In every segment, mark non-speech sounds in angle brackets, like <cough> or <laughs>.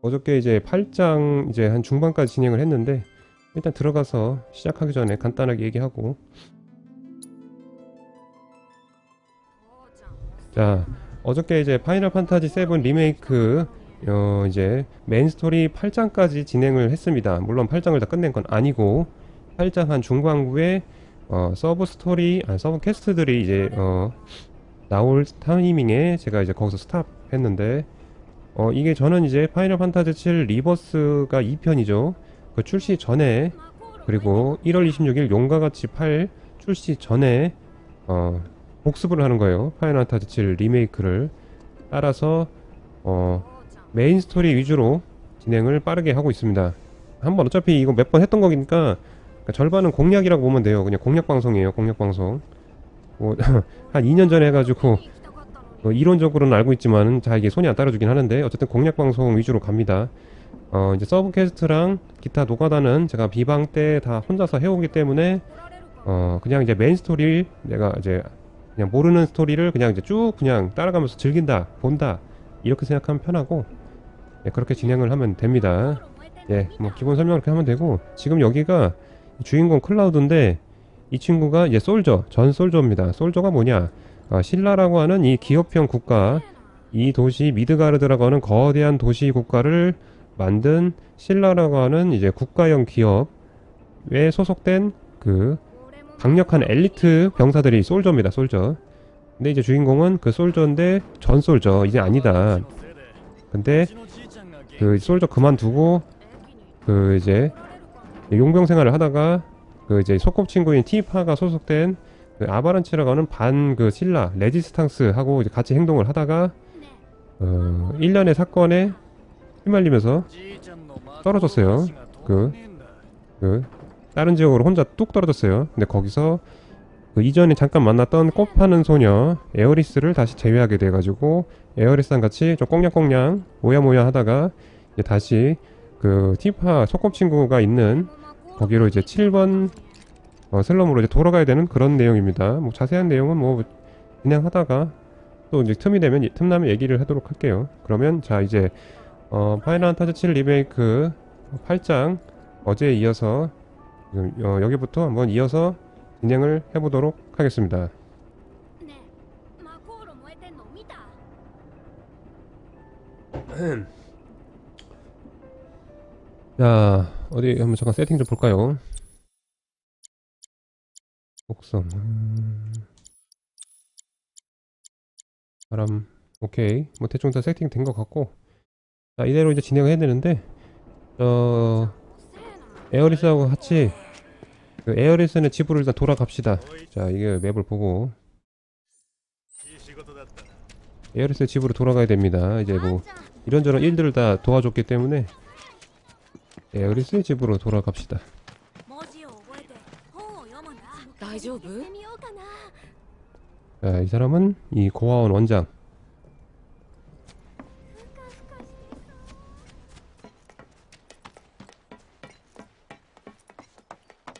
어저께 이제 8장 이제 한 중반까지 진행을 했는데 일단 들어가서 시작하기 전에 간단하게 얘기하고 자 어저께 이제 파이널 판타지 7 리메이크 어 이제 메인 스토리 8장까지 진행을 했습니다. 물론 8장을 다 끝낸 건 아니고 8장 한 중반부에 어 서브 스토리 아 서브 퀘스트들이 이제 어 나올 타이밍에 제가 이제 거기서 스탑 했는데 어 이게 저는 이제 파이널 판타지 7 리버스가 2편이죠. 그 출시 전에 그리고 1월 26일 용과 같이 8 출시 전에 어 복습을 하는 거예요. 파이널 판타지 7 리메이크를 따라서 어 메인 스토리 위주로 진행을 빠르게 하고 있습니다. 한번 어차피 이거 몇 번 했던 거니까 그러니까 절반은 공략이라고 보면 돼요. 그냥 공략 방송이에요. 공략 방송. 뭐 <laughs> 한 2년 전에 해가지고 뭐 이론적으로는 알고 있지만은 자 이게 손이 안 따라주긴 하는데 어쨌든 공략 방송 위주로 갑니다. 어 이제 서브 퀘스트랑 기타 노가다는 제가 비방 때 다 혼자서 해오기 때문에 어 그냥 이제 메인 스토리 내가 이제 그냥 모르는 스토리를 그냥 이제 쭉 그냥 따라가면서 즐긴다 본다 이렇게 생각하면 편하고 네, 그렇게 진행을 하면 됩니다. 예, 뭐 기본 설명 그렇게 하면 되고 지금 여기가 주인공 클라우드인데 이 친구가 이제 솔저 전 솔저입니다. 솔저가 뭐냐? 아, 신라라고 하는 이 기업형 국가 이 도시 미드가르드라고 하는 거대한 도시 국가를 만든 신라라고 하는 이제 국가형 기업에 소속된 그 강력한 엘리트 병사들이 솔저입니다. 솔저. 근데 이제 주인공은 그 솔저인데 전 솔저 이제 아니다. 근데 그 솔저 그만두고 그 이제 용병 생활을 하다가 그 이제 소꿉 친구인 티파가 소속된 그 아바란치라고 하는 반 그 신라 레지스탕스 하고 이제 같이 행동을 하다가 어 일련의 사건에 휘말리면서 떨어졌어요. 그, 그 다른 지역으로 혼자 뚝 떨어졌어요. 근데 거기서 그 이전에 잠깐 만났던 꽃 파는 소녀 에어리스를 다시 제외하게 돼가지고 에어리스랑 같이 좀 꽁냥꽁냥 모야모야 하다가 다시 그 티파 소꿉친구가 있는 거기로 이제 7번 어, 슬럼으로 이제 돌아가야 되는 그런 내용입니다. 뭐 자세한 내용은 뭐 그냥 하다가 또 이제 틈이 되면 틈나면 얘기를 하도록 할게요. 그러면 자 이제 어, 파이널 타즈 7 리메이크 8장 어제에 이어서 어, 여기부터 한번 이어서 진행을 해보도록 하겠습니다. 음. 자 어디 한번 잠깐 세팅 좀 볼까요? 곡선 바람. 오케이. 뭐 대충 다 세팅 된 것 같고. 자 이대로 이제 진행을 해야 되는데 어 에어리스하고 같이 그 에어리스는 집으로 일단 돌아갑시다. 자 이게 맵을 보고. 에어리스 집으로 돌아가야 됩니다. 이제 뭐 이런저런 일들을 다 도와줬기 때문에 에어리스 집으로 돌아갑시다. 자, 이 사람은 이 고아원 원장.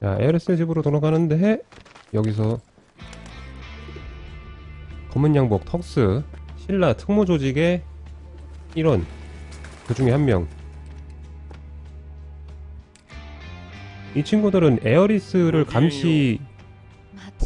자, 에르스 집으로 돌아가는데 여기서 검은 양복 턱스 신라 특무 조직의 일원 그 중에 한 명. 이 친구들은 에어리스를 감시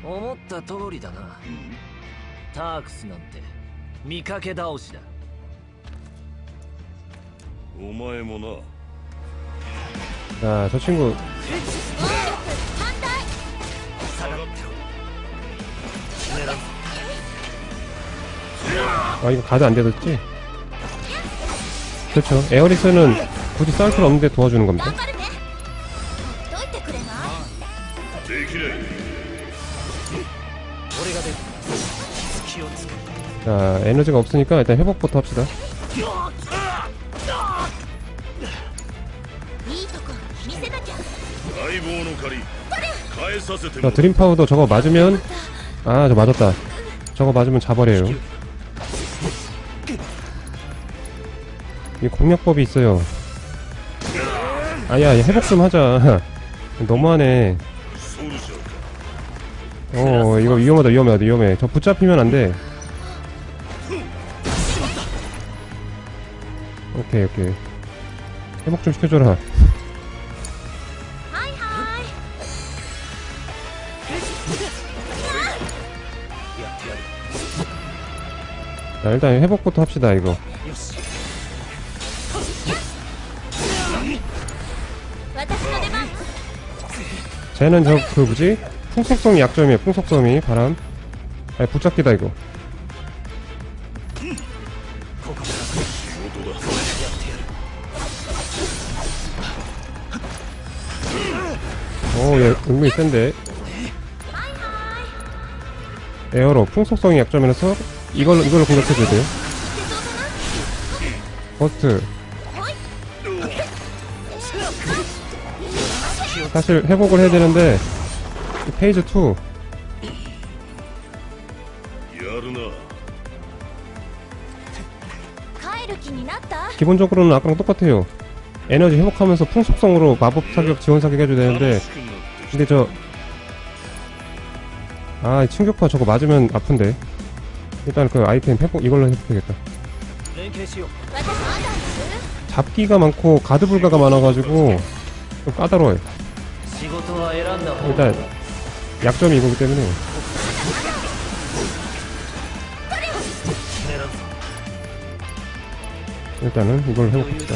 思った通りだな タークスなんて見かけ倒しだお前もな 자, 저 친구 暴力反対下がってろ狙う 아 이거 가드 안 되었지? 그렇죠. 에어리스는 굳이 싸울 필요 없는데 도와주는 겁니다. 자 에너지가 없으니까 일단 회복부터 합시다. 자 드림 파우더 저거 맞으면 아 저 맞았다. 저거 맞으면 자버려요. 이 공략법이 있어요. 아야 회복 좀 하자. <laughs> 너무하네. 어 이거 위험하다 위험하다 위험해. 저 붙잡히면 안돼. 오케이 오케이. 회복 좀 시켜줘라. 자 일단 회복부터 합시다 이거. 쟤는 저 그 뭐지? 풍속성이 약점이에요 풍속성이. 바람. 아니 붙잡기다 이거. 어얘 은근히 센데. 에어로 풍속성이 약점이라서 이걸로 이걸로 공격해줘야 돼요. 버스트. 사실 회복을 해야 되는데 페이즈 2 기본적으로는 아까랑 똑같아요. 에너지 회복하면서 풍속성으로 마법 사격 지원 사격 해줘야 되는데 근데 저 아, 충격파 저거 맞으면 아픈데. 일단 그 아이템 회복 이걸로 해보겠다. 잡기가 많고 가드 불가가 많아가지고 좀 까다로워요. 일단 약점이 이거기 때문에. 일단은 이걸 해봅시다.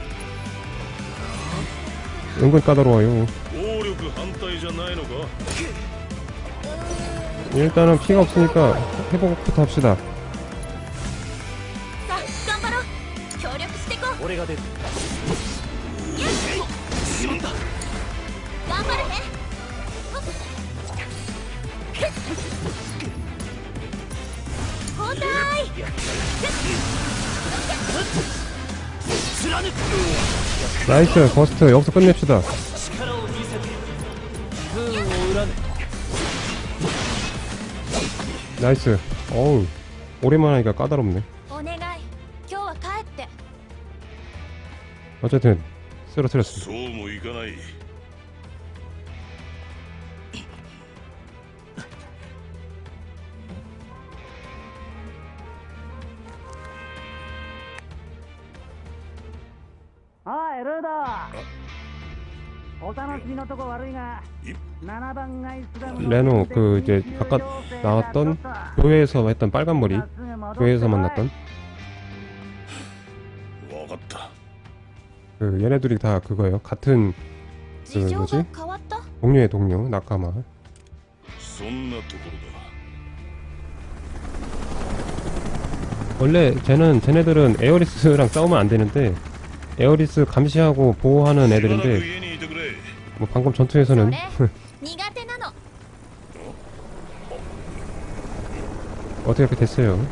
은근 까다로워요. 일단은 피가 없으니까 회복부터 합시다. 나이스 버스트. 여기서 끝냅시다. 나이스. 어우 오랜만에 하니까 까다롭네. 어쨌든 쓰러뜨렸습니다. 어? 네. 레노 그 이제 아까 나왔던 교회에서 했던 빨간 머리 교회에서 만났던? 그 얘네들이 다 그거예요. 같은 그 뭐지? 동료의 동료 나카마 원래 쟤는 쟤네들은 에어리스랑 싸우면 안 되는데 에어리스 감시하고 보호하는 애들인데 뭐 방금 전투에서는 <laughs> 어떻게 이렇게 됐어요?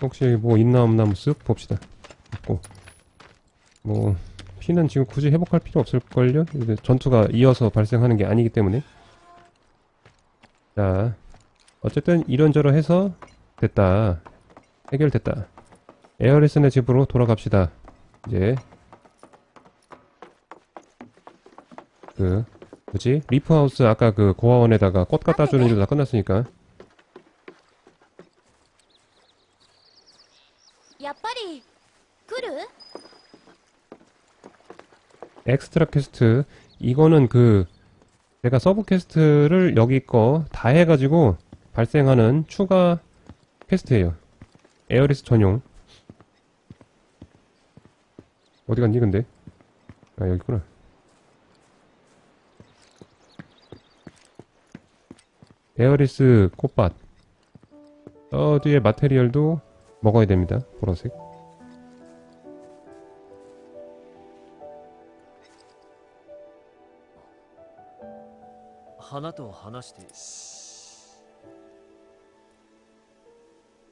혹시 뭐 있나 없나 한번 쓱 봅시다. 없고. 뭐 피는 지금 굳이 회복할 필요 없을걸요? 전투가 이어서 발생하는 게 아니기 때문에. 자 어쨌든 이런저런 해서 됐다. 해결됐다. 에어리슨의 집으로 돌아갑시다. 이제. 그 뭐지? 리프하우스 아까 그 고아원에다가 꽃 갖다 주는 일도 다 끝났으니까 엑스트라 퀘스트 이거는 그 제가 서브 퀘스트를 여기 거 다 해가지고 발생하는 추가 퀘스트예요. 에어리스 전용. 어디 갔니 근데? 아 여기구나. 에어리스 꽃밭. 저 뒤에 마테리얼도 먹어야 됩니다. 보라색 花と話して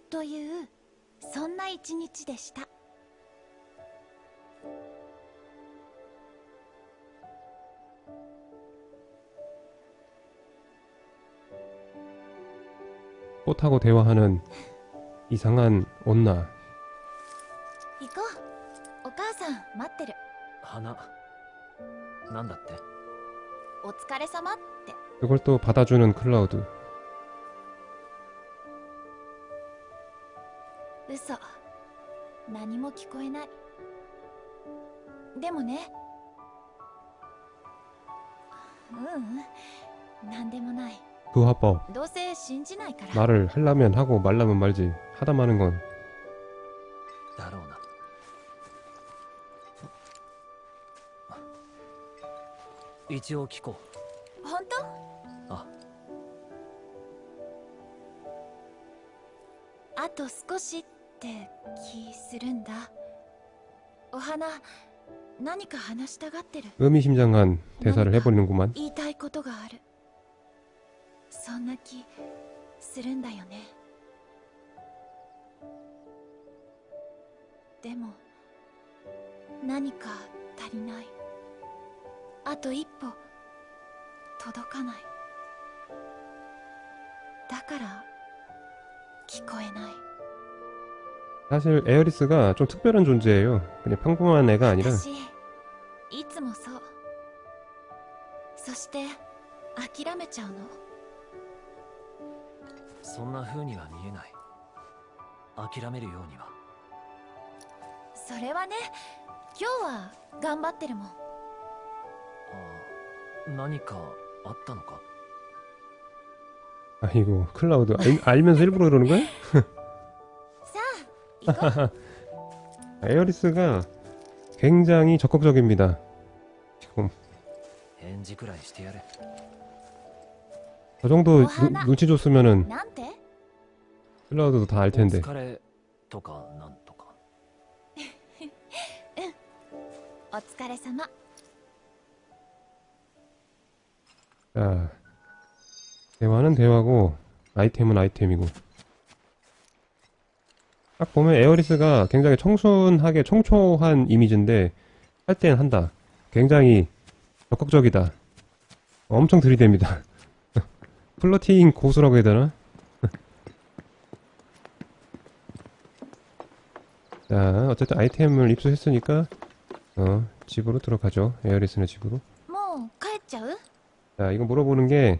というそんな一日でした「 꽃하고 대화하는 이상한 온나 行こうお母さん待ってる花なんだってお疲れ様って 그걸 또 받아주는 클라우드 嘘何も聞こえないでもねううん何でもない 그 화법 どうせ信じないから 말을 하려면 하고 말라면 말지 하다 마는 건 だろうな一 あと少しって気するんだお花何か話したがってる 의미심장한 대사를 해버리는구만 言いたいことがあるそんな気するんだよねでも何か足りないあと一歩届かないだから 聞こえない 사실 에어리스가 좀 특별한 존재예요 그냥 평범한 애가 아니라 私いつもそうそして諦めちゃうのうそんな風には見えない諦めるようにはそれはね今日は頑張ってるもんあ何かあったのか 아이고 클라우드. 알, 면서 일부러 그러는 거야? <laughs> 에어리스가 굉장히 적극적입니다. 지금 저 정도 누, 눈치 줬으면은 클라우드도 다 알텐데. <laughs> 아. 대화는 대화고 아이템은 아이템이고 딱 보면 에어리스가 굉장히 청순하게 청초한 이미지인데 할 땐 한다 굉장히 적극적이다 엄청 들이댑니다 <laughs> 플러팅 고수라고 해야 되나? <laughs> 자 어쨌든 아이템을 입수했으니까 어 집으로 들어가죠 에어리스의 집으로 もう帰っちゃう 자, 이거 물어보는 게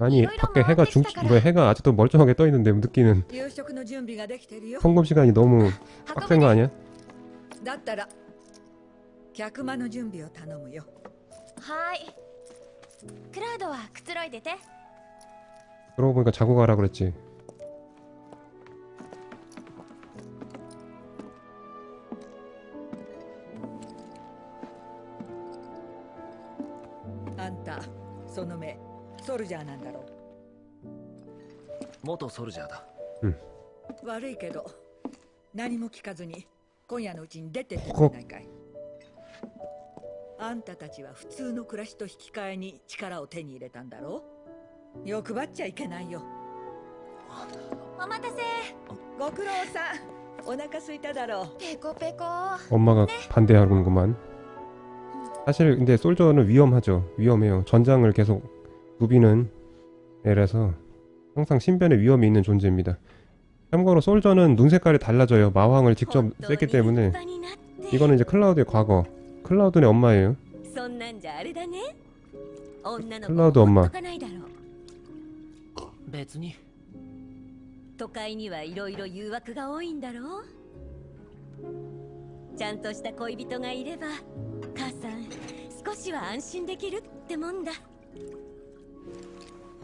아니, 이러이러 밖에 해가 중, 마음이 왜 해가 아직도 멀쩡하게 떠 있는데 느끼는 夕食の準備ができてるよ 성금 시간이 너무 運 <laughs> 빡센 ぶ 거 ね 아니야? だったら客間の準備を頼むよはーいクラウドはくつろいでて 그러고 보니까 자고 가라 그랬지. ルジャーなんだろ元ソルジャーだ悪いけど何も聞かずに今夜のうちに出てってくれないかいあんたたちは普通の暮らしと引き換えに力を手に入れたんだろ欲張っちゃいけないよお待たせご苦労さんお腹空いただろうペコペコ 엄마가 반대하는구만. 사실 근데 솔저는 위험하죠. 위험해요. 전장을 계속 누비는 애라서 항상 신변에 위험이 있는 존재입니다. 참고로 솔저는 눈 색깔이 달라져요. 마왕을 직접 쐈기 때문에 이거는 이제 클라우드의 과거. 클라우드의 엄마예요. そんなんじゃあれだね女の子クラウドも엄마 ほっとかないだろう別に都会にはいろいろ誘惑が多いんだろうちゃんとした恋人がいれば母さん少しは安心できるってもんだ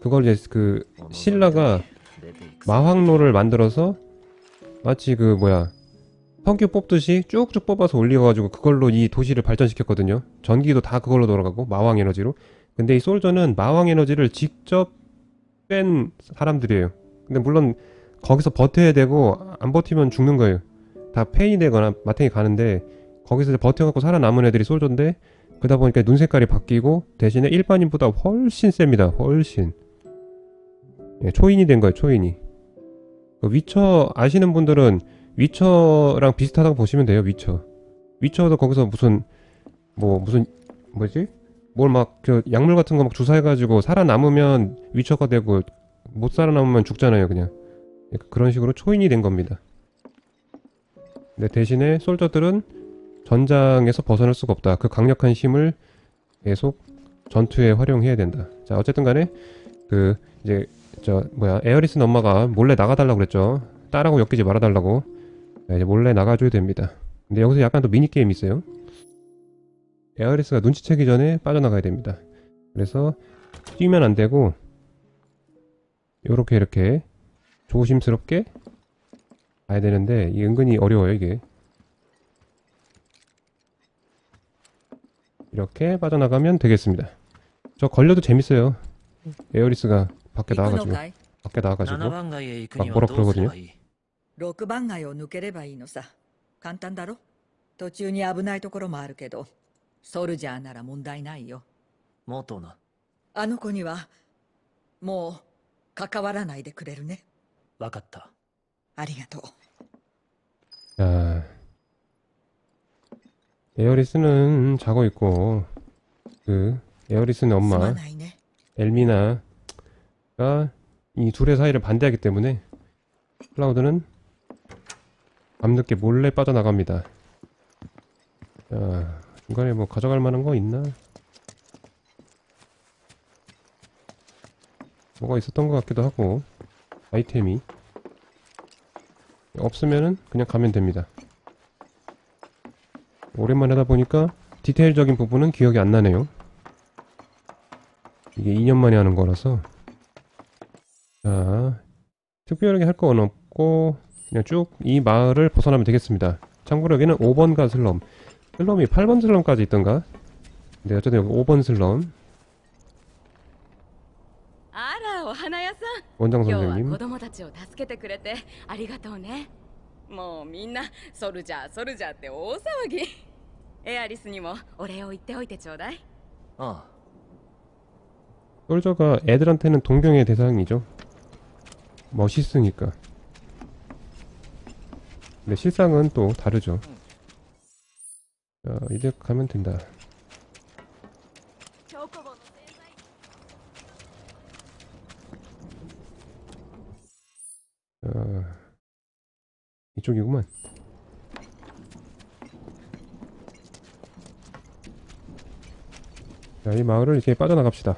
그걸 이제 그 신라가 마황로를 만들어서 마치 그 뭐야 성규 뽑듯이 쭉쭉 뽑아서 올려가지고 그걸로 이 도시를 발전시켰거든요. 전기도 다 그걸로 돌아가고 마왕 에너지로. 근데 이 솔저는 마왕 에너지를 직접 뺀 사람들이에요. 근데 물론 거기서 버텨야 되고 안 버티면 죽는 거예요. 다 페인이 되거나 마탱이 가는데 거기서 버텨갖고 살아남은 애들이 솔저인데 그러다 보니까 눈 색깔이 바뀌고 대신에 일반인보다 훨씬 셉니다. 훨씬. 예, 초인이 된 거예요. 초인이. 그 위쳐 아시는 분들은 위쳐랑 비슷하다고 보시면 돼요. 위쳐. 위쳐도 거기서 무슨 뭐 무슨 뭐지? 뭘 막 그 약물 같은 거 막 주사해가지고 살아남으면 위쳐가 되고 못 살아남으면 죽잖아요. 그냥 그러니까 그런 식으로 초인이 된 겁니다. 근데 대신에 솔저들은 전장에서 벗어날 수가 없다. 그 강력한 힘을 계속 전투에 활용해야 된다. 자 어쨌든 간에 그 이제 저 뭐야 에어리스는 엄마가 몰래 나가달라고 그랬죠. 딸하고 엮이지 말아달라고. 자, 이제 몰래 나가줘야 됩니다. 근데 여기서 약간 또 미니 게임 있어요. 에어리스가 눈치채기 전에 빠져나가야 됩니다. 그래서 뛰면 안 되고 요렇게 이렇게 조심스럽게 가야 되는데 이 은근히 어려워요 이게. 이렇게 빠져나가면 되겠습니다. 저 걸려도 재밌어요. 에어리스가 밖에 行くの 나와가지고 かい 밖에 나와가지고 7番街へ行くにあボロはどうすれクロゴばいい6番街を抜ければいいのさ簡単だろ途中に危ないところもあるけどソルジャーなら問題ないよ元なあの子にはもう関わらないでくれるね分かったありがとう 자, 에어리스는 자고 있고 그 에어리스는 すま 엄마 ないね 엘미나가 이 둘의 사이를 반대하기 때문에 클라우드는 밤늦게 몰래 빠져나갑니다. 자, 중간에 뭐 가져갈 만한 거 있나? 뭐가 있었던 것 같기도 하고 아이템이 없으면은 그냥 가면 됩니다. 오랜만에 하다 보니까 디테일적인 부분은 기억이 안 나네요. 이게 2년 만에 하는 거라서 자 특별하게 할 건 없고 그냥 쭉 이 마을을 벗어나면 되겠습니다. 참고로 여기는 5번가 슬럼 슬럼이 8번 슬럼까지 있던가? 근데 어쨌든 여기 5번 슬럼 あらお花屋さん 원장 今日は 선생님 子供たちを助けてくれてありがとうねもうみんなソルジャーソルジャーって大騒ぎエアリスにもお礼を言っておいてちょうだいあ 솔저가 애들한테는 동경의 대상이죠. 멋있으니까. 근데 실상은 또 다르죠. 자 이제 가면 된다. 자, 이쪽이구만. 자, 이 마을을 이렇게 빠져나갑시다.